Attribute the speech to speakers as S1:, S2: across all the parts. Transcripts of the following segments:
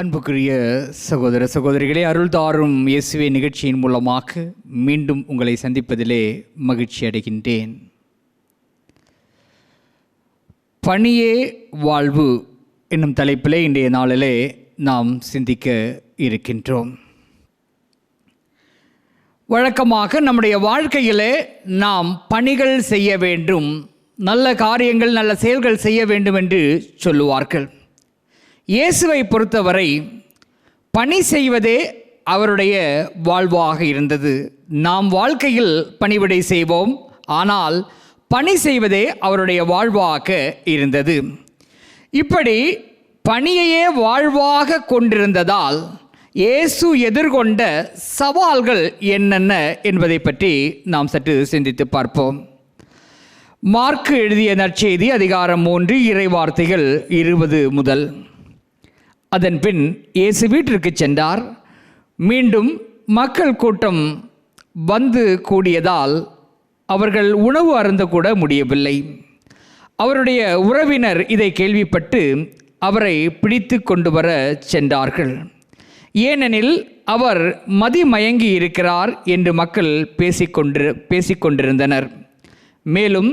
S1: அன்புக்குரிய சகோதர சகோதரிகளே அருள் தாரும் இயேசுவே நிகழ்ச்சியின் மூலமாக மீண்டும் உங்களை சந்திப்பதிலே மகிழ்ச்சி அடைகின்றேன். பணியே வாழ்வு என்னும் தலைப்பிலே இன்றைய நாளிலே நாம் சிந்திக்க இருக்கின்றோம். வழக்கமாக நம்முடைய வாழ்க்கையிலே நாம் பணிகள் செய்ய வேண்டும் நல்ல காரியங்கள் நல்ல செயல்கள் செய்ய வேண்டும் என்று சொல்லுவார்கள். இயேசுவை பொறுத்தவரை பணி செய்வதே அவருடைய வாழ்வாக இருந்தது. நாம் வாழ்க்கையில் பணிவிடை செய்வோம். ஆனால் பணி செய்வதே அவருடைய வாழ்வாக இருந்தது. இப்படி பணியையே வாழ்வாக கொண்டிருந்ததால் இயேசு எதிர்கொண்ட சவால்கள் என்னென்ன என்பதை பற்றி நாம் சற்று சிந்தித்து பார்ப்போம். மார்க்கு எழுதிய நற்செய்தி அதிகாரம் மூன்று இறை வார்த்தைகள் இருபது முதல். அதன் பின் இயேசு வீட்டிற்கு சென்றார். மீண்டும் மக்கள் கூட்டம் வந்து கூடியதால் அவர்கள் உணவு அருந்தக்கூட முடியவில்லை. அவருடைய உறவினர் இதை கேள்விப்பட்டு அவரை பிடித்து கொண்டு வர சென்றார்கள். ஏனெனில் அவர் மதிமயங்கி இருக்கிறார் என்று மக்கள் பேசிக்கொண்டு பேசிக்கொண்டிருந்தனர் மேலும்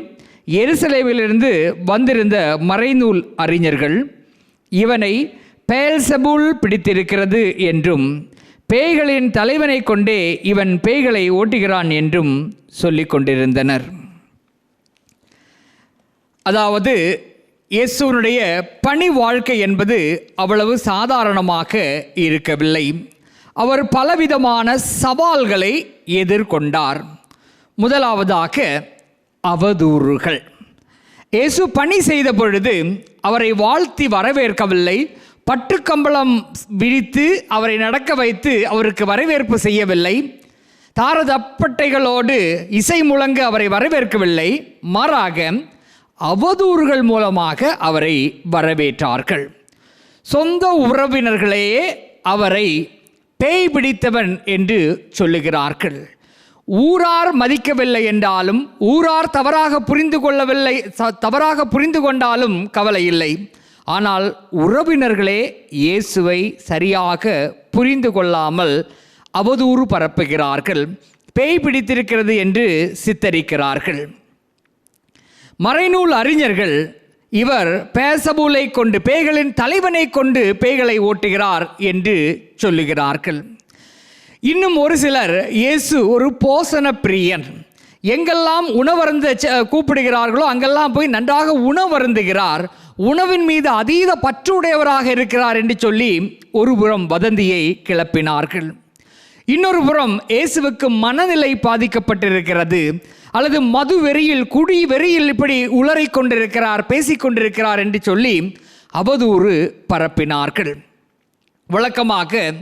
S1: எருசலேமிலிருந்து வந்திருந்த மறைநூல் அறிஞர்கள் இவனை பேல்சபுல் பிடித்திருக்கிறது என்றும் பேய்களின் தலைவனை கொண்டே இவன் பேய்களை ஓட்டுகிறான் என்றும் சொல்லிக் கொண்டிருந்தனர். அதாவது இயேசுனுடைய பணி வாழ்க்கை என்பது அவ்வளவு சாதாரணமாக இருக்கவில்லை. அவர் பலவிதமான சவால்களை எதிர்கொண்டார். முதலாவதாக அவதூறுகள். இயேசு பணி செய்த பொழுது அவரை வாழ்த்தி வரவேற்கவில்லை. பட்டுக்கம்பளம் விரித்து அவரை நடக்க வைத்து அவருக்கு வரவேற்பு செய்யவில்லை. தாரதப்பட்டைகளோடு இசை முழங்க அவரை வரவேற்கவில்லை. மாறாக அவதூறுகள் மூலமாக அவரை வரவேற்றார்கள். சொந்த உறவினர்களையே அவரை பேய் பிடித்தவன் என்று சொல்லுகிறார்கள். ஊரார் மதிக்கவில்லை என்றாலும் ஊரார் தவறாக புரிந்து கொள்ளவில்லை ச- தவறாக புரிந்து கொண்டாலும் கவலை இல்லை. ஆனால் உறவினர்களே இயேசுவை சரியாக புரிந்து கொள்ளாமல் அவதூறு பரப்புகிறார்கள் பேய் பிடித்திருக்கிறது என்று சித்தரிக்கிறார்கள். மறைநூல் அறிஞர்கள் இவர் பேசபூலை கொண்டு பேய்களின் தலைவனை கொண்டு பேய்களை ஓட்டுகிறார் என்று சொல்லுகிறார்கள். இன்னும் ஒரு சிலர் இயேசு ஒரு போசன பிரியன். எங்கெல்லாம் உணவருந்த ச- கூப்பிடுகிறார்களோ அங்கெல்லாம் போய் நன்றாக உணவருந்துகிறார். உணவின் மீது அதீத பற்றுடையவராக இருக்கிறார் என்று சொல்லி ஒரு புறம் வதந்தியை கிளப்பினார்கள். இன்னொரு புறம் இயேசுவுக்கு மனநிலை பாதிக்கப்பட்டிருக்கிறது. அல்லது மது வெறியில் குடி வெறியில் இப்படி உளறிக் கொண்டிருக்கிறார் பேசிக் கொண்டிருக்கிறார் என்று சொல்லி அவதூறு பரப்பினார்கள். வழக்கமாக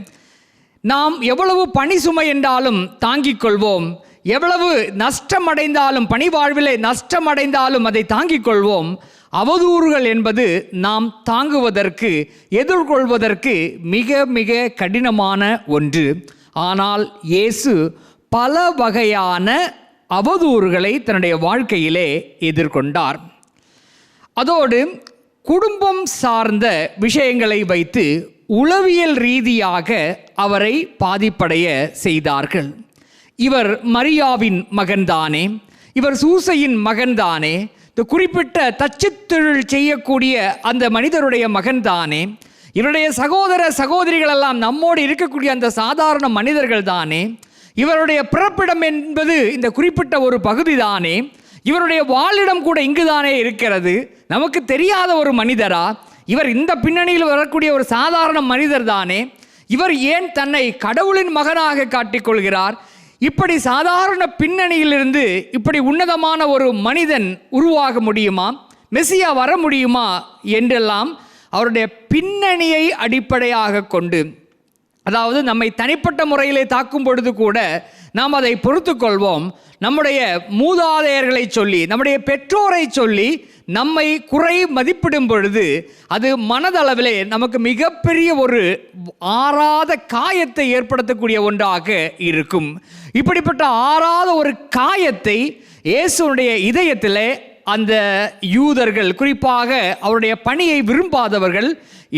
S1: நாம் எவ்வளவு பணி சுமை என்றாலும் தாங்கிக் கொள்வோம். எவ்வளவு நஷ்டமடைந்தாலும் பணி வாழ்விலே நஷ்டமடைந்தாலும் அதை தாங்கிக் கொள்வோம். அவதூறுகள் என்பது நாம் தாங்குவதற்கு எதிர்கொள்வதற்கு மிக மிக கடினமான ஒன்று. ஆனால் இயேசு பல வகையான அவதூறுகளை தன்னுடைய வாழ்க்கையிலே எதிர்கொண்டார். அதோடு குடும்பம் சார்ந்த விஷயங்களை வைத்து உளவியல் ரீதியாக அவரை பாதிப்படைய செய்தார்கள். இவர் மரியாவின் மகன்தானே. இவர் சூசையின் மகன்தானே. இந்த குறிப்பிட்ட தச்சு தொழில் செய்யக்கூடிய அந்த மனிதருடைய மகன்தானே. இவருடைய சகோதர சகோதரிகள் எல்லாம் நம்மோடு இருக்கக்கூடிய அந்த சாதாரண மனிதர்கள் தானே. இவருடைய பிறப்பிடம் என்பது இந்த குறிப்பிட்ட ஒரு பகுதி தானே இவருடைய வாழிடம் கூட இங்கு தானே இருக்கிறது. நமக்கு தெரியாத ஒரு மனிதரா. இவர் இந்த பின்னணியில் வரக்கூடிய ஒரு சாதாரண மனிதர் தானே. இவர் ஏன் தன்னை கடவுளின் மகனாக காட்டிக்கொள்கிறார் இப்படி சாதாரண பின்னணியிலிருந்து இப்படி உன்னதமான ஒரு மனிதன் உருவாக முடியுமா? மெசியா வர முடியுமா? என்றெல்லாம் அவருடைய பின்னணியை அடிப்படையாக கொண்டு அதாவது நம்மை தனிப்பட்ட முறையிலே தாக்கும் பொழுது கூட நாம் அதை பொறுத்து கொள்வோம். நம்முடைய மூதாதையர்களை சொல்லி நம்முடைய பெற்றோரை சொல்லி நம்மை குறை மதிப்பிடும் பொழுது அது மனதளவிலே நமக்கு மிகப்பெரிய ஒரு ஆறாத காயத்தை ஏற்படுத்தக்கூடிய ஒன்றாக இருக்கும். இப்படிப்பட்ட ஆறாத ஒரு காயத்தை இயேசுனுடைய இதயத்திலே அந்த யூதர்கள் குறிப்பாக அவருடைய பணியை விரும்பாதவர்கள்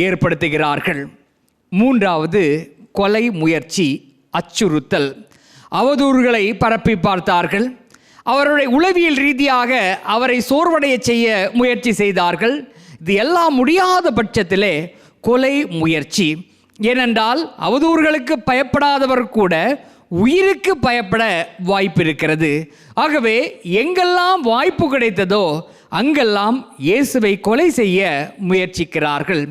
S1: ஏற்படுத்துகிறார்கள். மூன்றாவது கொலை முயற்சி அச்சுறுத்தல். அவதூறுகளை பரப்பி பார்த்தார்கள். அவருடைய உளவியல் ரீதியாக அவரை சோர்வடைய செய்ய முயற்சி செய்தார்கள். இது எல்லாம் முடியாத பட்சத்திலே கொலை முயற்சி. ஏனென்றால் அவதூறுகளுக்கு பயப்படாதவர் கூட உயிருக்கு பயப்பட வாய்ப்பு இருக்கிறது ஆகவே எங்கெல்லாம் வாய்ப்பு கிடைத்ததோ அங்கெல்லாம் இயேசுவை கொலை செய்ய முயற்சிக்கிறார்கள்.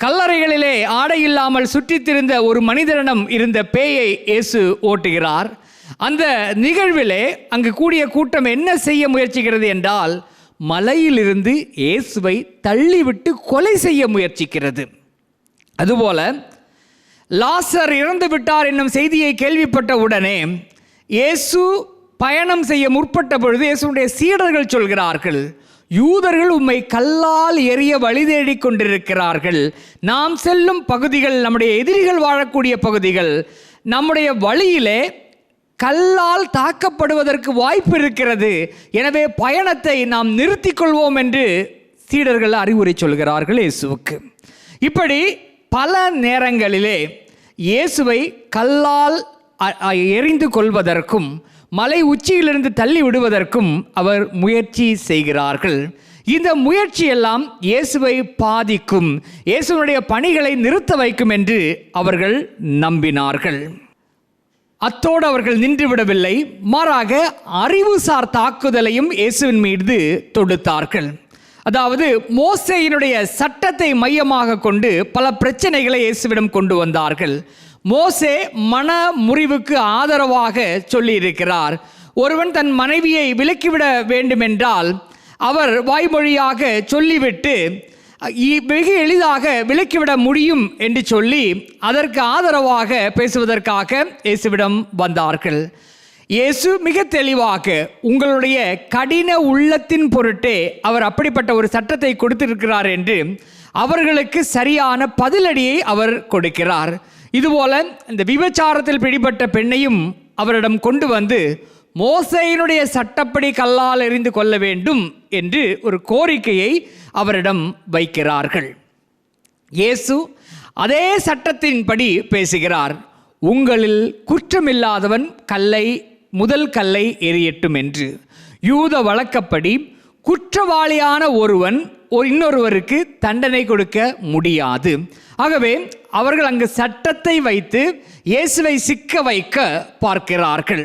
S1: கல்லறைகளிலே ஆடை இல்லாமல் சுற்றித்திருந்த ஒரு மனிதனிடம் இருந்த பேயை இயேசு ஓட்டுகிறார். அந்த நிகழ்விலே அங்கு கூடிய கூட்டம் என்ன செய்ய முயற்சிக்கிறது என்றால் மலையிலிருந்து இயேசுவை தள்ளிவிட்டு கொலை செய்ய முயற்சிக்கிறது. அதுபோல லாசர் இறந்து விட்டார் என்னும் செய்தியை கேள்விப்பட்ட உடனே இயேசு பயணம் செய்ய முற்பட்ட பொழுது இயேசுடைய சீடர்கள் சொல்கிறார்கள் யூதர்கள் உம்மை கல்லால் எரிய வழி தேடிக் கொண்டிருக்கிறார்கள். நாம் செல்லும் பகுதிகள் நம்முடைய எதிரிகள் வாழக்கூடிய பகுதிகள். நம்முடைய வழியிலே கல்லால் தாக்கப்படுவதற்கு வாய்ப்பு இருக்கிறது. எனவே பயணத்தை நாம் நிறுத்திக் கொள்வோம் என்று சீடர்கள் அறிவுரை சொல்கிறார்கள் இயேசுவுக்கு. இப்படி பல நேரங்களிலே இயேசுவை கல்லால் அ- எறிந்து கொள்வதற்கும் மலை உச்சியிலிருந்து தள்ளி விடுவதற்கும் அவர் முயற்சி செய்கிறார்கள். இந்த முயற்சியெல்லாம் இயேசுவை பாதிக்கும் இயேசுவனுடைய பணிகளை நிறுத்த வைக்கும் என்று அவர்கள் நம்பினார்கள். அத்தோடு அவர்கள் நின்றுவிடவில்லை மாறாக அறிவுசார் தாக்குதலையும் இயேசுவின் மீது தொடுத்தார்கள். அதாவது மோசேயினுடைய சட்டத்தை மையமாக கொண்டு பல பிரச்சனைகளை இயேசுவிடம் கொண்டு வந்தார்கள். மோசே மன முறிவுக்கு ஆதரவாக சொல்லியிருக்கிறார். ஒருவன் தன் மனைவியை விலக்கிவிட வேண்டுமென்றால் அவர் வாய்மொழியாக சொல்லிவிட்டு இ- வெகு எளிதாக விலக்கிவிட முடியும் என்று சொல்லி அதற்கு ஆதரவாக பேசுவதற்காக இயேசுவிடம் வந்தார்கள். இயேசு மிக தெளிவாக உங்களுடைய கடின உள்ளத்தின் பொருட்டே அவர் அப்படிப்பட்ட ஒரு சட்டத்தை கொடுத்திருக்கிறார் என்று அவர்களுக்கு சரியான பதிலடியை அவர் கொடுக்கிறார். இதுபோல இந்த விபச்சாரத்தில் பிடிபட்ட பெண்ணையும் அவரிடம் கொண்டு வந்து மோசையினுடைய சட்டப்படி கல்லால் எறிந்து கொள்ள வேண்டும் என்று ஒரு கோரிக்கையை அவரிடம் வைக்கிறார்கள். இயேசு அதே சட்டத்தின்படி பேசுகிறார். உங்களில் குற்றமில்லாதவன் கல்லை முதல் கல்லை எரியட்டும் என்று யூத வழக்கப்படி குற்றவாளியான ஒருவன் ஒரு இன்னொருவருக்கு தண்டனை கொடுக்க முடியாது. ஆகவே அவர்கள் அங்கு சட்டத்தை வைத்து இயேசுவை சிக்க வைக்க பார்க்கிறார்கள்.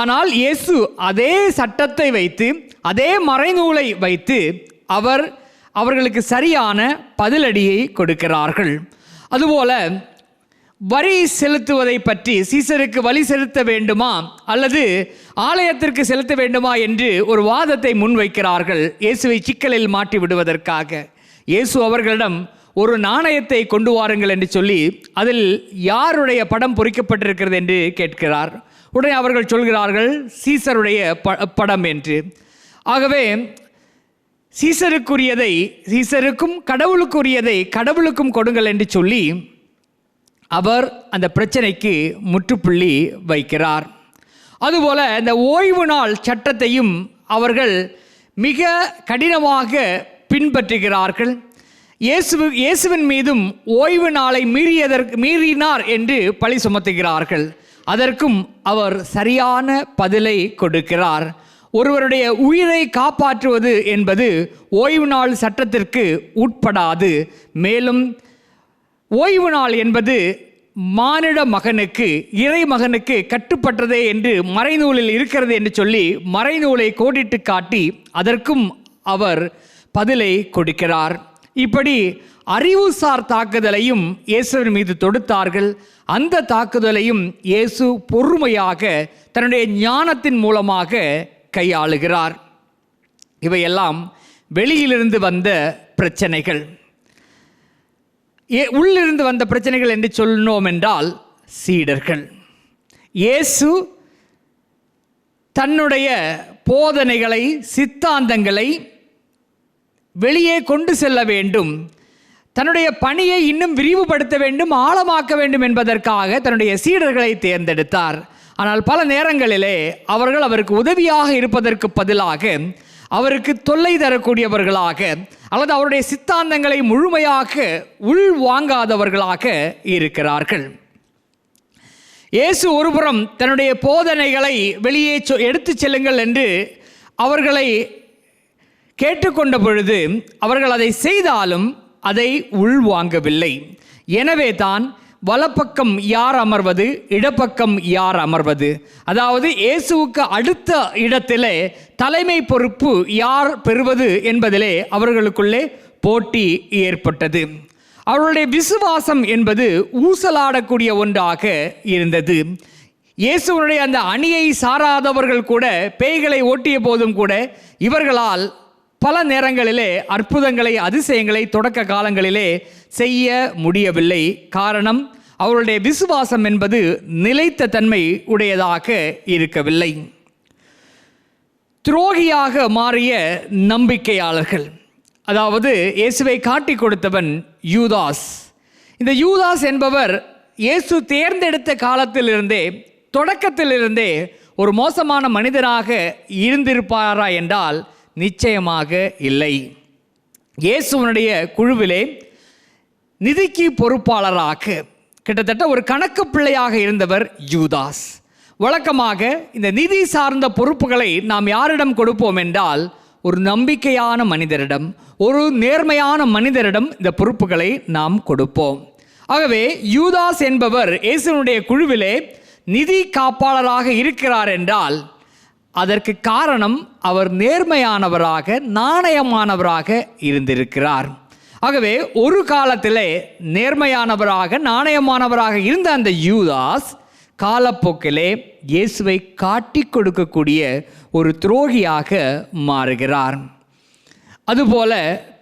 S1: ஆனால் இயேசு அதே சட்டத்தை வைத்து அதே மறைநூலை வைத்து அவர் அவர்களுக்கு சரியான பதிலடியை கொடுக்கிறார்கள். அதுபோல வரி செலுத்துவதை பற்றி சீசருக்கு வழி செலுத்த வேண்டுமா? அல்லது ஆலயத்திற்கு செலுத்த வேண்டுமா என்று ஒரு வாதத்தை முன்வைக்கிறார்கள் இயேசுவை சிக்கலில் மாட்டி விடுவதற்காக. இயேசு அவர்களிடம் ஒரு நாணயத்தை கொண்டு வாருங்கள் என்று சொல்லி அதில் யாருடைய படம் பொறிக்கப்பட்டிருக்கிறது என்று கேட்கிறார். உடனே அவர்கள் சொல்கிறார்கள் சீசருடைய ப படம் என்று. ஆகவே சீசருக்குரியதை சீசருக்கும் கடவுளுக்குரியதை கடவுளுக்கும் கொடுங்கள் என்று சொல்லி அவர் அந்த பிரச்சனைக்கு முற்றுப்புள்ளி வைக்கிறார். அதுபோல இந்த ஓய்வு நாள் சட்டத்தையும் அவர்கள் மிக கடினமாக பின்பற்றுகிறார்கள். இயேசு இயேசுவின் மீதும் ஓய்வு நாளை மீறியதற்கு மீறினார் என்று பழி சுமத்துகிறார்கள். அதற்கும் அவர் சரியான பதிலை கொடுக்கிறார். ஒருவருடைய உயிரை காப்பாற்றுவது என்பது ஓய்வு நாள் சட்டத்திற்கு உட்படாது. மேலும் ஓய்வு நாள் என்பது மானிட மகனுக்கு இறை மகனுக்கு கட்டுப்பட்டதே என்று மறைநூலில் இருக்கிறது என்று சொல்லி மறைநூலை கோடிட்டு காட்டி அதற்கும் அவர் பதிலை கொடுக்கிறார். இப்படி அறிவுசார் தாக்குதலையும் இயேசுவின் மீது தொடுத்தார்கள். அந்த தாக்குதலையும் இயேசு பொறுமையாக தன்னுடைய ஞானத்தின் மூலமாக கையாளுகிறார். இவையெல்லாம் வெளியிலிருந்து வந்த பிரச்சனைகள். உள்ளிருந்து வந்த பிரச்சனைகள் என்று சொன்னோம் என்றால் சீடர்கள். இயேசு தன்னுடைய போதனைகளை சித்தாந்தங்களை வெளியே கொண்டு செல்ல வேண்டும். தன்னுடைய பணியை இன்னும் விரிவுபடுத்த வேண்டும் ஆழமாக்க வேண்டும் என்பதற்காக தன்னுடைய சீடர்களை தேர்ந்தெடுத்தார். ஆனால் பல நேரங்களிலே அவர்கள் அவருக்கு உதவியாக இருப்பதற்கு பதிலாக அவருக்கு தொல்லை தரக்கூடியவர்களாக அல்லது அவருடைய சித்தாந்தங்களை முழுமையாக உள்வாங்காதவர்களாக இருக்கிறார்கள். இயேசு ஒருபுறம் தன்னுடைய போதனைகளை வெளியே சொ- எடுத்து செல்லுங்கள் என்று அவர்களை கேட்டுக்கொண்ட பொழுது அவர்கள் அதை செய்தாலும் அதை உள்வாங்கவில்லை. எனவே தான் வலப்பக்கம் யார் அமர்வது? இடப்பக்கம் யார் அமர்வது? அதாவது இயேசுவுக்கு அடுத்த இடத்திலே தலைமை பொறுப்பு யார் பெறுவது என்பதிலே அவர்களுக்குள்ளே போட்டி ஏற்பட்டது. அவர்களுடைய விசுவாசம் என்பது ஊசலாடக்கூடிய ஒன்றாக இருந்தது. இயேசுவனுடைய அந்த அணியை சாராதவர்கள் கூட பேய்களை ஓட்டிய போதும் கூட இவர்களால் பல நேரங்களிலே அற்புதங்களை அதிசயங்களை தொடக்க காலங்களிலே செய்ய முடியவில்லை. காரணம் அவருடைய விசுவாசம் என்பது நிலைத்த தன்மை உடையதாக இருக்கவில்லை. துரோகியாக மாறிய நம்பிக்கையாளர்கள். அதாவது இயேசுவை காட்டி கொடுத்தவன் யூதாஸ். இந்த யூதாஸ் என்பவர் இயேசு தேர்ந்தெடுத்த காலத்திலிருந்தே தொடக்கத்திலிருந்தே ஒரு மோசமான மனிதராக இருந்திருப்பாரா என்றால் நிச்சயமாக இல்லை. இயேசுவனுடைய குழுவிலே நிதிக்கு பொறுப்பாளராக கிட்டத்தட்ட ஒரு கணக்கு பிள்ளையாக இருந்தவர் யூதாஸ். வழக்கமாக இந்த நிதி சார்ந்த பொறுப்புகளை நாம் யாரிடம் கொடுப்போம் என்றால் ஒரு நம்பிக்கையான மனிதரிடம் ஒரு நேர்மையான மனிதரிடம் இந்த பொறுப்புகளை நாம் கொடுப்போம். ஆகவே யூதாஸ் என்பவர் இயேசுனுடைய குழுவிலே நிதி காப்பாளராக இருக்கிறார் என்றால் அதற்கு காரணம் அவர் நேர்மையானவராக நாணயமானவராக இருந்திருக்கிறார். ஆகவே ஒரு காலத்திலே நேர்மையானவராக நாணயமானவராக இருந்த அந்த யூதாஸ் காலப்போக்கிலே இயேசுவை காட்டி கொடுக்கக்கூடிய ஒரு துரோகியாக மாறுகிறார். அதுபோல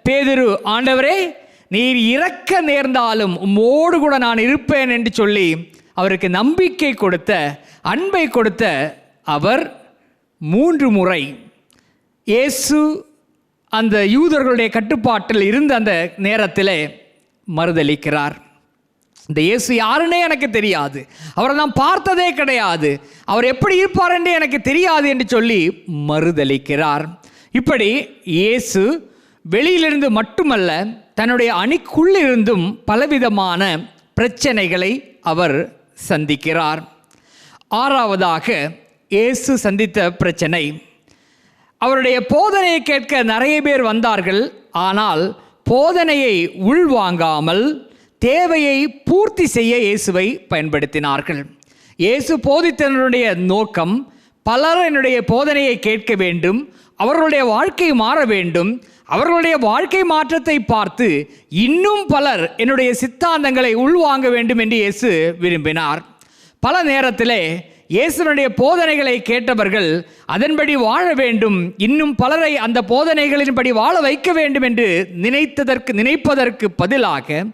S1: பேதுரு ஆண்டவரே நீர் இறக்க நேர்ந்தாலும் உம்மோடு கூட நான் இருப்பேன் என்று சொல்லி அவருக்கு நம்பிக்கை கொடுத்த அன்பை கொடுத்த அவர் மூன்று முறை இயேசு அந்த யூதர்களுடைய கட்டுப்பாட்டில் இருந்த அந்த நேரத்தில் மறுதளிக்கிறார் இந்த இயேசு யாருன்னே எனக்கு தெரியாது. அவரை நான் பார்த்ததே கிடையாது. அவர் எப்படி இருப்பார் என்று எனக்கு தெரியாது என்று சொல்லி மறுதளிக்கிறார் இப்படி இயேசு வெளியிலிருந்து மட்டுமல்ல தன்னுடைய அணிக்குள்ளிருந்தும் பலவிதமான பிரச்சனைகளை அவர் சந்திக்கிறார். ஆறாவதாக இயேசு சந்தித்த பிரச்சனை. அவருடைய போதனையை கேட்க நிறைய பேர் வந்தார்கள். ஆனால் போதனையை உள்வாங்காமல் தேவையை பூர்த்தி செய்ய இயேசுவை பயன்படுத்தினார்கள். இயேசு போதித்தனுடைய நோக்கம் பலர் என்னுடைய போதனையை கேட்க வேண்டும் அவர்களுடைய வாழ்க்கை மாற வேண்டும் அவர்களுடைய வாழ்க்கை மாற்றத்தை பார்த்து இன்னும் பலர் என்னுடைய சித்தாந்தங்களை உள்வாங்க வேண்டும் என்று இயேசு விரும்பினார். பல நேரத்திலே இயேசுனுடைய போதனைகளை கேட்டவர்கள் அதன்படி வாழ வேண்டும். இன்னும் பலரை அந்த போதனைகளின்படி வாழ வைக்க வேண்டும் என்று நினைத்ததற்கு நினைப்பதற்கு பதிலாக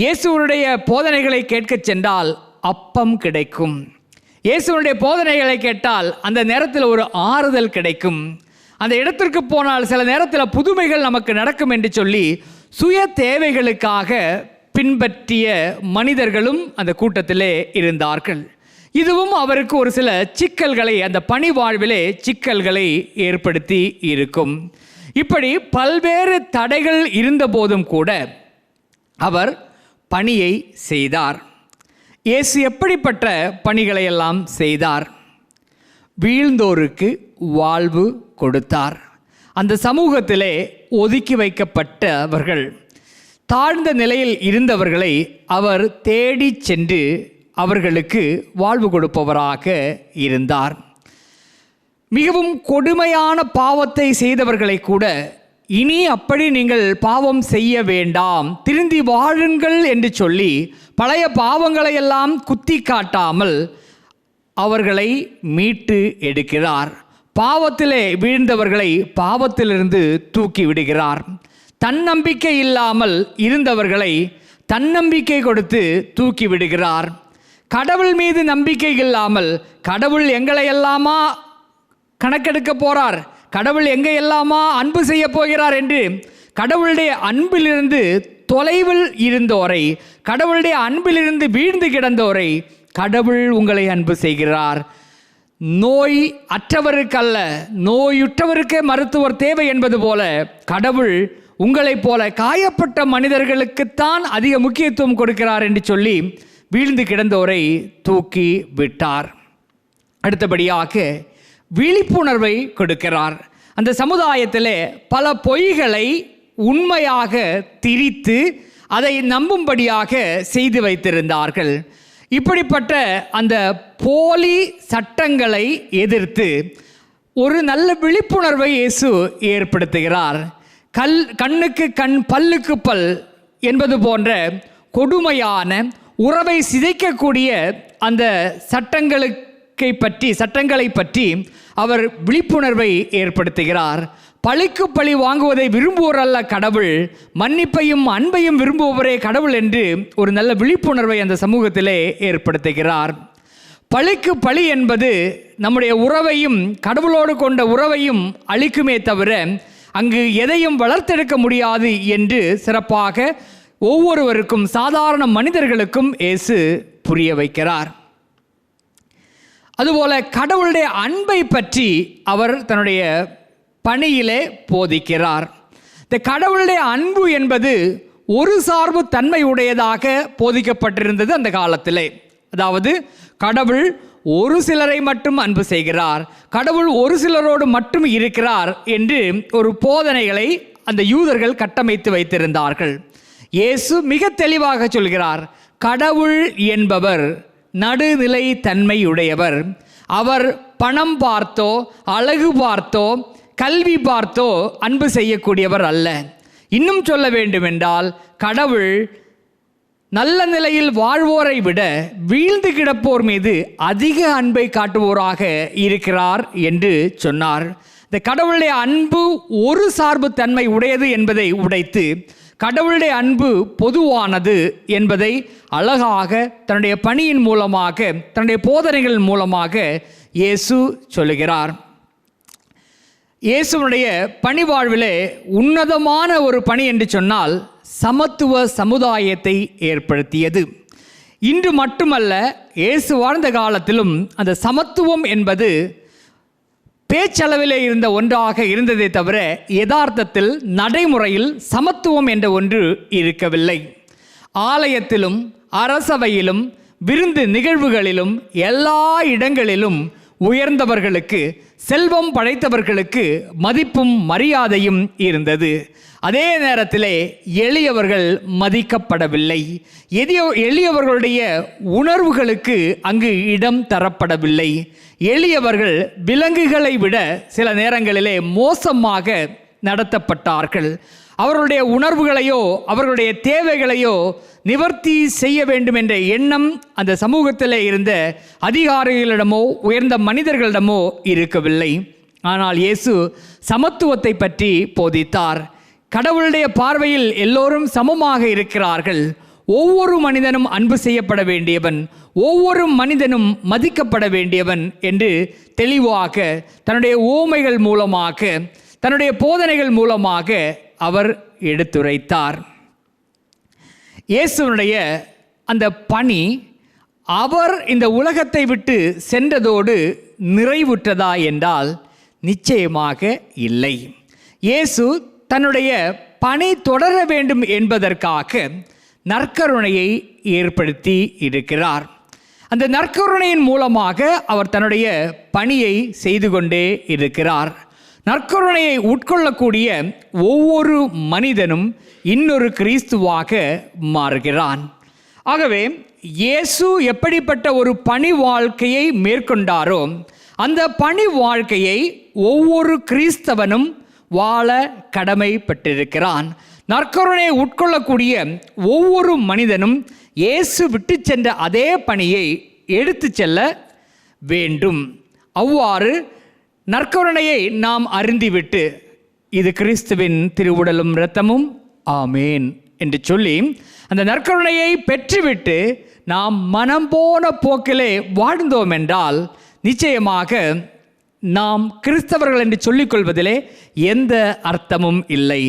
S1: இயேசுவனுடைய போதனைகளை கேட்கச் சென்றால் அப்பம் கிடைக்கும். இயேசுவனுடைய போதனைகளை கேட்டால் அந்த நேரத்தில் ஒரு ஆறுதல் கிடைக்கும். அந்த இடத்திற்கு போனால் சில நேரத்தில் புதுமைகள் நமக்கு நடக்கும் என்று சொல்லி சுய தேவைகளுக்காக பின்பற்றிய மனிதர்களும் அந்த கூட்டத்திலே இருந்தார்கள். இதுவும் அவருக்கு ஒரு சில சிக்கல்களை அந்த பணி வாழ்விலே சிக்கல்களை ஏற்படுத்தி இருக்கும். இப்படி பல்வேறு தடைகள் இருந்தபோதும் கூட அவர் பணியை செய்தார். இயேசு எப்படிப்பட்ட பணிகளை எல்லாம் செய்தார்? வீழ்ந்தோருக்கு வாழ்வு கொடுத்தார். அந்த சமூகத்திலே ஒதுக்கி வைக்கப்பட்டவர்கள். தாழ்ந்த நிலையில் இருந்தவர்களை அவர் தேடிச் சென்று அவர்களுக்கு வாழ்வு கொடுப்பவராக இருந்தார். மிகவும் கொடுமையான பாவத்தை செய்தவர்களை கூட இனி அப்படி நீங்கள் பாவம் செய்ய வேண்டாம் திருந்தி வாழுங்கள் என்று சொல்லி பழைய பாவங்களை எல்லாம் குத்தி காட்டாமல் அவர்களை மீட்டு எடுக்கிறார். பாவத்திலே வீழ்ந்தவர்களை பாவத்திலிருந்து தூக்கி விடுகிறார். தன்னம்பிக்கை இல்லாமல் இருந்தவர்களை தன்னம்பிக்கை கொடுத்து தூக்கி விடுகிறார். கடவுள் மீது நம்பிக்கை இல்லாமல் கடவுள் எங்களை எல்லாமா கணக்கெடுக்க போகிறார் கடவுள் எங்கே எல்லாமா அன்பு செய்ய போகிறார் என்று கடவுளுடைய அன்பிலிருந்து தொலைவில் இருந்தோரை கடவுளுடைய அன்பிலிருந்து வீழ்ந்து கிடந்தோரை கடவுள் உங்களை அன்பு செய்கிறார். நோய் அற்றவருக்கல்ல நோயுற்றவருக்கே மருத்துவர் தேவை என்பது போல கடவுள் உங்களைப் போல காயப்பட்ட மனிதர்களுக்குத்தான் அதிக முக்கியத்துவம் கொடுக்கிறார் என்று சொல்லி வீழ்ந்து கிடந்தோரை தூக்கி விட்டார். அடுத்தபடியாக விழிப்புணர்வை கொடுக்கிறார். அந்த சமுதாயத்தில் பல பொய்களை உண்மையாக திரித்து அதை நம்பும்படியாக செய்து வைத்திருந்தார்கள். இப்படிப்பட்ட அந்த போலி சட்டங்களை எதிர்த்து ஒரு நல்ல விழிப்புணர்வை இயேசு ஏற்படுத்துகிறார். கல் கண்ணுக்கு கண் பல்லுக்கு பல் என்பது போன்ற கொடுமையான உறவை சிதைக்கக்கூடிய அந்த சட்டங்களுக்கு பற்றி சட்டங்களை பற்றி அவர் விழிப்புணர்வை ஏற்படுத்துகிறார். பழிக்கு பழி வாங்குவதை விரும்புவோர் அல்ல கடவுள் மன்னிப்பையும் அன்பையும் விரும்புபவரே கடவுள் என்று ஒரு நல்ல விழிப்புணர்வை அந்த சமூகத்திலே ஏற்படுத்துகிறார். பழிக்கு பழி என்பது நம்முடைய உறவையும் கடவுளோடு கொண்ட உறவையும் அழிக்குமே தவிர அங்கு எதையும் வளர்த்தெடுக்க முடியாது என்று சிறப்பாக ஒவ்வொருவருக்கும் சாதாரண மனிதர்களுக்கும் இயேசு புரிய வைக்கிறார். அதுபோல கடவுளுடைய அன்பை பற்றி அவர் தன்னுடைய பணியிலே போதிக்கிறார். இந்த கடவுளுடைய அன்பு என்பது ஒரு சார்பு தன்மை உடையதாக போதிக்கப்பட்டிருந்தது அந்த காலத்திலே. அதாவது கடவுள் ஒரு சிலரை மட்டும் அன்பு செய்கிறார் கடவுள் ஒரு சிலரோடு மட்டும் இருக்கிறார் என்று ஒரு போதனைகளை அந்த யூதர்கள் கட்டமைத்து வைத்திருந்தார்கள். இயேசு மிக தெளிவாக சொல்கிறார் கடவுள் என்பவர் நடுநிலை தன்மையுடையவர். அவர் பணம் பார்த்தோ அழகு பார்த்தோ கல்வி பார்த்தோ அன்பு செய்யக்கூடியவர் அல்ல. இன்னும் சொல்ல வேண்டுமென்றால் கடவுள் நல்ல நிலையில் வாழ்வோரை விட வீழ்ந்து கிடப்போர் மீது அதிக அன்பை காட்டுவோராக இருக்கிறார் என்று சொன்னார். இந்த கடவுளுடைய அன்பு ஒரு சார்பு தன்மை உடையது என்பதை உடைத்து கடவுளுடைய அன்பு பொதுவானது என்பதை அழகாக தன்னுடைய பணியின் மூலமாக தன்னுடைய போதனைகள் மூலமாக இயேசு சொல்லுகிறார். இயேசுனுடைய பணி வாழ்விலே உன்னதமான ஒரு பணி என்று சொன்னால் சமத்துவ சமுதாயத்தை ஏற்படுத்தியது. இன்று மட்டுமல்ல இயேசு வாழ்ந்த காலத்திலும் அந்த சமத்துவம் என்பது பேச்சளவிலே இருந்த ஒன்றாக இருந்ததே தவிர யதார்த்தத்தில் நடைமுறையில் சமத்துவம் என்ற ஒன்று இருக்கவில்லை. ஆலயத்திலும் அரசவையிலும் விருந்து நிகழ்வுகளிலும் எல்லா இடங்களிலும் உயர்ந்தவர்களுக்கு செல்வம் படைத்தவர்களுக்கு மதிப்பும் மரியாதையும் இருந்தது. அதே நேரத்திலே எளியவர்கள் மதிக்கப்படவில்லை. எதிய எளியவர்களுடைய உணர்வுகளுக்கு அங்கு இடம் தரப்படவில்லை. எளியவர்கள் விலங்குகளை விட சில நேரங்களிலே மோசமாக நடத்தப்பட்டார்கள். அவர்களுடைய உணர்வுகளையோ அவர்களுடைய தேவைகளையோ நிவர்த்தி செய்ய வேண்டும் என்ற எண்ணம் அந்த சமூகத்தில் இருந்த அதிகாரிகளிடமோ உயர்ந்த மனிதர்களிடமோ இருக்கவில்லை. ஆனால் இயேசு சமத்துவத்தை பற்றி போதித்தார். கடவுளுடைய பார்வையில் எல்லோரும் சமமாக இருக்கிறார்கள். ஒவ்வொரு மனிதனும் அன்பு செய்யப்பட வேண்டியவன் ஒவ்வொரு மனிதனும் மதிக்கப்பட வேண்டியவன் என்று தெளிவாக தன்னுடைய ஓமைகள் மூலமாக தன்னுடைய போதனைகள் மூலமாக அவர் எடுத்துரைத்தார். இயேசுனுடைய அந்த பணி அவர் இந்த உலகத்தை விட்டு சென்றதோடு நிறைவுற்றதா என்றால் நிச்சயமாக இல்லை. இயேசு தன்னுடைய பணி தொடர வேண்டும் என்பதற்காக நற்கருணையை ஏற்படுத்தி இருக்கிறார். அந்த நற்கருணையின் மூலமாக அவர் தன்னுடைய பணியை செய்து கொண்டே இருக்கிறார். நற்கருணையை உட்கொள்ளக்கூடிய ஒவ்வொரு மனிதனும் இன்னொரு கிறிஸ்துவாக மாறுகிறான். ஆகவே இயேசு எப்படிப்பட்ட ஒரு பணி வாழ்க்கையை மேற்கொண்டாரோ அந்த பணி வாழ்க்கையை ஒவ்வொரு கிறிஸ்தவனும் வாழ கடமைப்பட்டிருக்கிறான். நற்கருணையை உட்கொள்ளக்கூடிய ஒவ்வொரு மனிதனும் இயேசு விட்டு சென்ற அதே பணியை எடுத்து செல்ல வேண்டும். அவ்வாறு நற்கருணையை நாம் அறிந்துவிட்டு இது கிறிஸ்துவின் திருவுடலும் இரத்தமும் ஆமேன் என்று சொல்லி அந்த நற்கருணையை பெற்றுவிட்டு நாம் மனம் போன போக்கிலே வாழ்ந்தோம் என்றால் நிச்சயமாக நாம் கிறிஸ்தவர்கள் என்று சொல்லிக்கொள்வதிலே எந்த அர்த்தமும் இல்லை.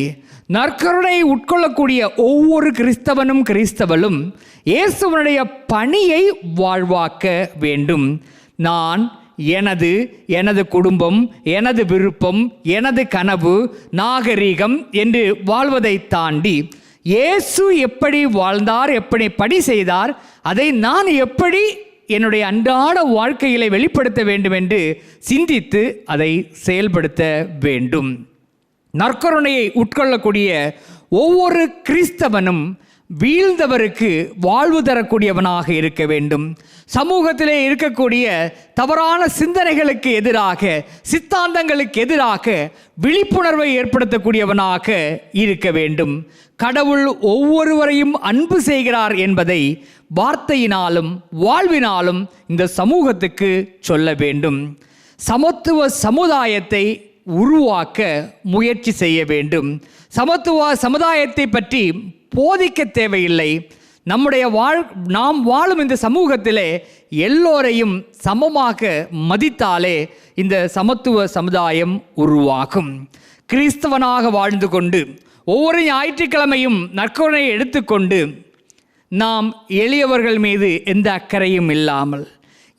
S1: நற்கருணையை உட்கொள்ளக்கூடிய ஒவ்வொரு கிறிஸ்தவனும் கிறிஸ்தவளும் இயேசுவனுடைய பணியை வாழ்வாக்க வேண்டும். நான் எனது எனது குடும்பம் எனது விருப்பம் எனது கனவு நாகரீகம் என்று வாழ்வதை தாண்டி இயேசு எப்படி வாழ்ந்தார் எப்படி படி செய்தார் அதை நான் எப்படி என்னுடைய அன்றாட வாழ்க்கையிலே வெளிப்படுத்த வேண்டும் என்று சிந்தித்து அதை செயல்படுத்த வேண்டும். நற்கருணையை உட்கொள்ளக்கூடிய ஒவ்வொரு கிறிஸ்தவனும் வீழ்ந்தவருக்கு வாழ்வு தரக்கூடியவனாக இருக்க வேண்டும். சமூகத்திலே இருக்கக்கூடிய தவறான சிந்தனைகளுக்கு எதிராக சித்தாந்தங்களுக்கு எதிராக விழிப்புணர்வை ஏற்படுத்தக்கூடியவனாக இருக்க வேண்டும். கடவுள் ஒவ்வொருவரையும் அன்பு செய்கிறார் என்பதை வார்த்தையினாலும் வாழ்வினாலும் இந்த சமூகத்துக்கு சொல்ல வேண்டும். சமத்துவ சமுதாயத்தை உருவாக்க முயற்சி செய்ய வேண்டும். சமத்துவ சமுதாயத்தை பற்றி போதிக்க தேவையில்லை. நம்முடைய வாழ் நாம் வாழும் இந்த சமூகத்திலே எல்லோரையும் சமமாக மதித்தாலே இந்த சமத்துவ சமுதாயம் உருவாகும். கிறிஸ்தவனாக வாழ்ந்து கொண்டு ஒவ்வொரு ஞாயிற்றுக்கிழமையும் நற்கருணை எடுத்துக்கொண்டு நாம் எளியவர்கள் மீது எந்த அக்கறையும் இல்லாமல்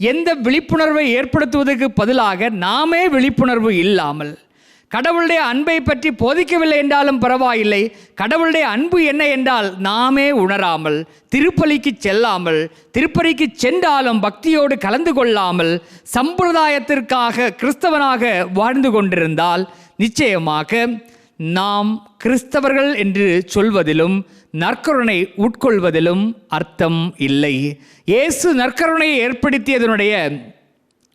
S1: எந்த விழிப்புணர்வை ஏற்படுத்துவதற்கு பதிலாக நாமே விழிப்புணர்வு இல்லாமல் கடவுளுடைய அன்பை பற்றி போதிக்கவில்லை என்றாலும் பரவாயில்லை கடவுளுடைய அன்பு என்ன என்றால் நாமே உணராமல் திருப்பலிக்கு செல்லாமல் திருப்பலிக்கு சென்றாலும் பக்தியோடு கலந்து கொள்ளாமல் சம்பிரதாயத்திற்காக கிறிஸ்தவனாக வாழ்ந்து கொண்டிருந்தால் நிச்சயமாக நாம் கிறிஸ்தவர்கள் என்று சொல்வதிலும் நற்கருணை உட்கொள்வதிலும் அர்த்தம் இல்லை. இயேசு நற்கருணையை ஏற்படுத்தியதனுடைய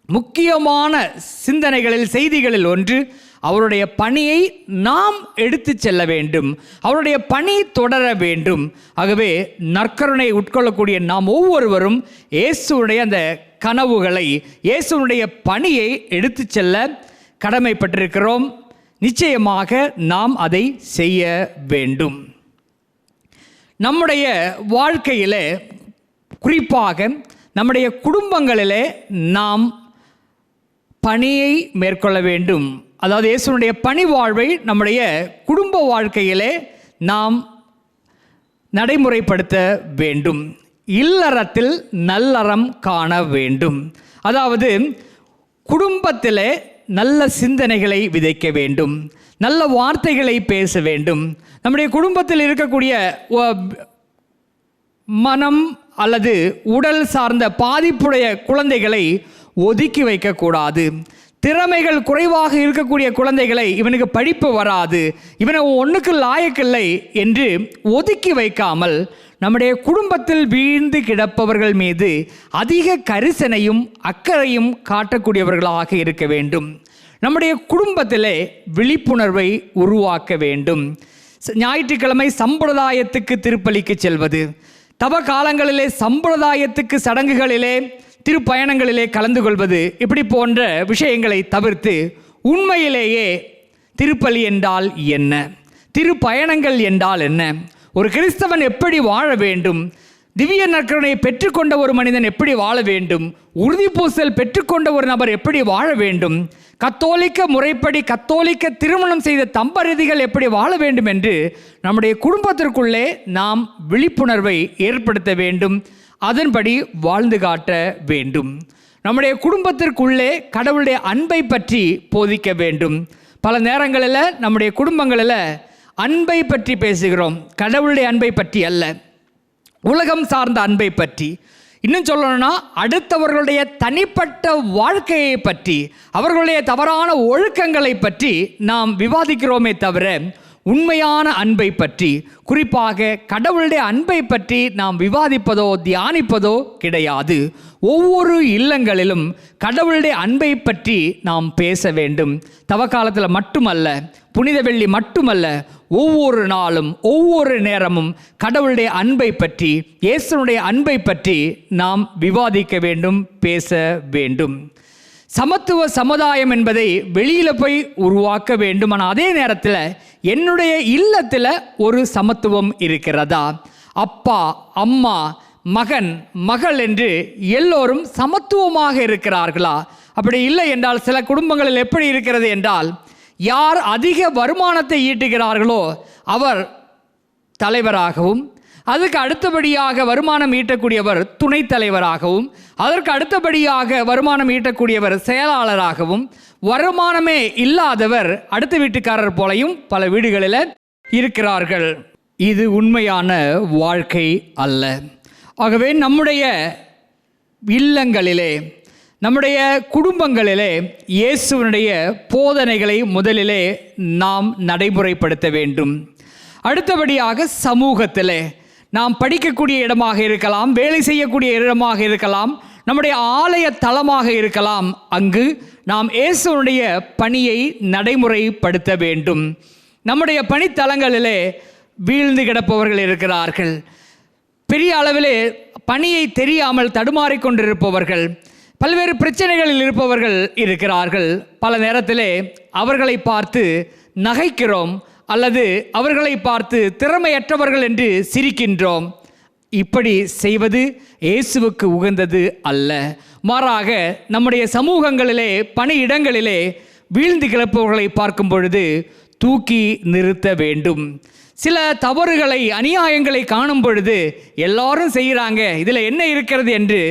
S1: முக்கியமான சிந்தனைகளில் செய்திகளில் ஒன்று அவருடைய பணியை நாம் எடுத்து செல்ல வேண்டும். அவருடைய பணி தொடர வேண்டும். ஆகவே நற்கருணை உட்கொள்ளக்கூடிய நாம் ஒவ்வொருவரும் இயேசுடைய அந்த கனவுகளை இயேசுடைய பணியை எடுத்து செல்ல கடமைப்பட்டிருக்கிறோம். நிச்சயமாக நாம் அதை செய்ய வேண்டும். நம்முடைய வாழ்க்கையில் குறிப்பாக நம்முடைய குடும்பங்களிலே நாம் பணியை மேற்கொள்ள வேண்டும். அதாவது இயேசுனுடைய பணி வாழ்வை நம்முடைய குடும்ப வாழ்க்கையிலே நாம் நடைமுறைப்படுத்த வேண்டும். இல்லறத்தில் நல்லறம் காண வேண்டும். அதாவது குடும்பத்தில் நல்ல சிந்தனைகளை விதைக்க வேண்டும். நல்ல வார்த்தைகளை பேச வேண்டும். நம்முடைய குடும்பத்தில் இருக்கக்கூடிய மனம் அல்லது உடல் சார்ந்த பாதிப்புடைய குழந்தைகளை ஒதுக்கி வைக்கக்கூடாது. திறமைகள் குறைவாக இருக்கக்கூடிய குழந்தைகளை இவனுக்கு படிப்பு வராது. இவனை ஒன்றுக்கு லாயக்கில்லை என்று ஒதுக்கி வைக்காமல் நம்முடைய குடும்பத்தில் வீழ்ந்து கிடப்பவர்கள் மீது அதிக கரிசனையும் அக்கறையும் காட்டக்கூடியவர்களாக இருக்க வேண்டும். நம்முடைய குடும்பத்திலே விழிப்புணர்வை உருவாக்க வேண்டும். ஞாயிற்றுக்கிழமை சம்பிரதாயத்துக்கு திருப்பலிக்கு செல்வது. தவ காலங்களிலே சம்பிரதாயத்துக்கு சடங்குகளிலே திருப்பயணங்களிலே கலந்து கொள்வது. இப்படி போன்ற விஷயங்களை தவிர்த்து உண்மையிலேயே திருப்பலி என்றால் என்ன? திருப்பயணங்கள் என்றால் என்ன? ஒரு கிறிஸ்தவன் எப்படி வாழ வேண்டும்? திவ்ய நற்கருணையை பெற்றுக்கொண்ட ஒரு மனிதன் எப்படி வாழ வேண்டும்? உறுதிப்பூசல் பெற்றுக்கொண்ட ஒரு நபர் எப்படி வாழ வேண்டும்? கத்தோலிக்க முறைப்படி கத்தோலிக்க திருமணம் செய்த தம்பதிகள் எப்படி வாழ வேண்டும் என்று நம்முடைய குடும்பத்திற்குள்ளே நாம் விழிப்புணர்வை ஏற்படுத்த வேண்டும். அதன்படி வாழ்ந்து காட்ட வேண்டும். நம்முடைய குடும்பத்திற்குள்ளே கடவுளுடைய அன்பை பற்றி போதிக்க வேண்டும். பல நேரங்களில் நம்முடைய குடும்பங்களில் அன்பை பற்றி பேசுகிறோம். கடவுளுடைய அன்பை பற்றி அல்ல. உலகம் சார்ந்த அன்பை பற்றி இன்னும் சொல்லணும்னா அடுத்தவர்களுடைய தனிப்பட்ட வாழ்க்கையை பற்றி அவர்களுடைய தவறான ஒழுக்கங்களை பற்றி நாம் விவாதிக்கிறோமே தவிர உண்மையான அன்பை பற்றி குறிப்பாக கடவுளுடைய அன்பை பற்றி நாம் விவாதிப்பதோ தியானிப்பதோ கிடையாது. ஒவ்வொரு இல்லங்களிலும் கடவுளுடைய அன்பை பற்றி நாம் பேச வேண்டும். தவக்காலத்தில் மட்டுமல்ல புனித வெள்ளி மட்டுமல்ல ஒவ்வொரு நாளும் ஒவ்வொரு நேரமும் கடவுளுடைய அன்பை பற்றி இயேசனுடைய அன்பை பற்றி நாம் விவாதிக்க வேண்டும் பேச வேண்டும். சமத்துவ சமுதாயம் என்பதை வெளியில் போய் உருவாக்க வேண்டும் ஆனால் அதே நேரத்தில் என்னுடைய இல்லத்தில் ஒரு சமத்துவம் இருக்கிறதா? அப்பா அம்மா மகன் மகள் என்று எல்லோரும் சமத்துவமாக இருக்கிறார்களா? அப்படி இல்லை என்றால் சில குடும்பங்களில் எப்படி இருக்கிறது என்றால் யார் அதிக வருமானத்தை ஈட்டுகிறார்களோ அவர் தலைவராகவும் அதுக்கு அடுத்தபடியாக வருமானம் ஈட்டக்கூடியவர் துணைத் தலைவராகவும் அதற்கு அடுத்தபடியாக வருமானம் ஈட்டக்கூடியவர் செயலாளராகவும் வருமானமே இல்லாதவர் அடுத்த வீட்டுக்காரர் போலையும் பல வீடுகளில் இருக்கிறார்கள். இது உண்மையான வாழ்க்கை அல்ல. ஆகவே நம்முடைய இல்லங்களிலே நம்முடைய குடும்பங்களிலே இயேசுவனுடைய போதனைகளை முதலிலே நாம் நடைமுறைப்படுத்த வேண்டும். அடுத்தபடியாக சமூகத்திலே நாம் படிக்கக்கூடிய இடமாக இருக்கலாம் வேலை செய்யக்கூடிய இடமாக இருக்கலாம் நம்முடைய ஆலய தளமாக இருக்கலாம். அங்கு நாம் இயேசுனுடைய பணியை நடைமுறைப்படுத்த வேண்டும். நம்முடைய பணித்தலங்களிலே வீழ்ந்து கிடப்பவர்கள் இருக்கிறார்கள். பெரிய அளவிலே பணியை தெரியாமல் தடுமாறிக்கொண்டிருப்பவர்கள் பல்வேறு பிரச்சனைகளில் இருப்பவர்கள் இருக்கிறார்கள். பல நேரத்திலே அவர்களை பார்த்து நகைக்கிறோம் அல்லது அவர்களை பார்த்து திறமையற்றவர்கள் என்று சிரிக்கின்றோம். இப்படி செய்வது இயேசுவுக்கு உகந்தது அல்ல. மாறாக நம்முடைய சமூகங்களிலே பணியிடங்களிலே வீழ்ந்து கிடப்பவர்களை பார்க்கும் பொழுது தூக்கி நிறுத்த வேண்டும். சில தவறுகளை அநியாயங்களை காணும் பொழுது எல்லாரும் செய்கிறாங்க இதில் என்ன இருக்கிறது என்று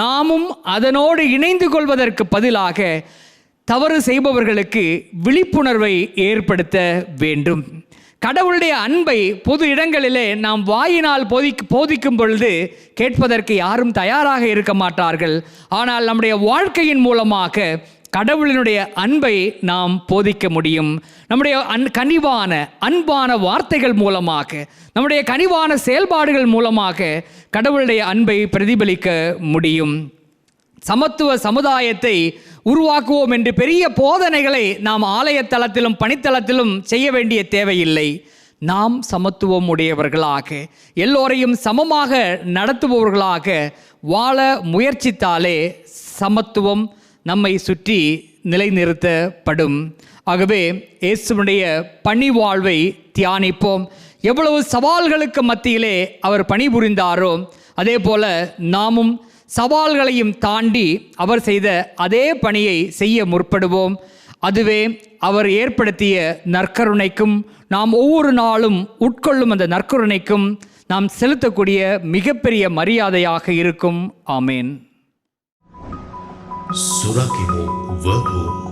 S1: நாமும் அதனோடு இணைந்து கொள்வதற்கு பதிலாக தவறு செய்பவர்களுக்கு விழிப்புணர்வை ஏற்படுத்த வேண்டும். கடவுளுடைய அன்பை பொது இடங்களிலே நாம் வாயினால் போதி போதிக்கும் பொழுது கேட்பதற்கு யாரும் தயாராக இருக்க மாட்டார்கள். ஆனால் நம்முடைய வாழ்க்கையின் மூலமாக கடவுளினுடைய அன்பை நாம் போதிக்க முடியும். நம்முடைய அன் கனிவான அன்பான வார்த்தைகள் மூலமாக நம்முடைய கனிவான செயல்பாடுகள் மூலமாக கடவுளுடைய அன்பை பிரதிபலிக்க முடியும். சமத்துவ சமுதாயத்தை உருவாக்குவோம் என்று பெரிய போதனைகளை நாம் ஆலயத்தளத்திலும் பணித்தளத்திலும் செய்ய வேண்டிய தேவையில்லை. நாம் சமத்துவம் உடையவர்களாக எல்லோரையும் சமமாக நடத்துபவர்களாக வாழ முயற்சித்தாலே சமத்துவம் நம்மை சுற்றி நிலைநிறுத்தப்படும். ஆகவே இயேசுடைய பணி வாழ்வை தியானிப்போம். எவ்வளவு சவால்களுக்கு மத்தியிலே அவர் பணிபுரிந்தாரோ அதே போல நாமும் சவால்களையும் தாண்டி அவர் செய்த அதே பணியை செய்ய முற்படுவோம். அதுவே அவர் ஏற்படுத்திய நற்கருணைக்கும் நாம் ஒவ்வொரு நாளும் உட்கொள்ளும் அந்த நற்கருணைக்கும் நாம் செலுத்தக்கூடிய மிகப்பெரிய மரியாதையாக இருக்கும். ஆமேன்.
S2: Surakimo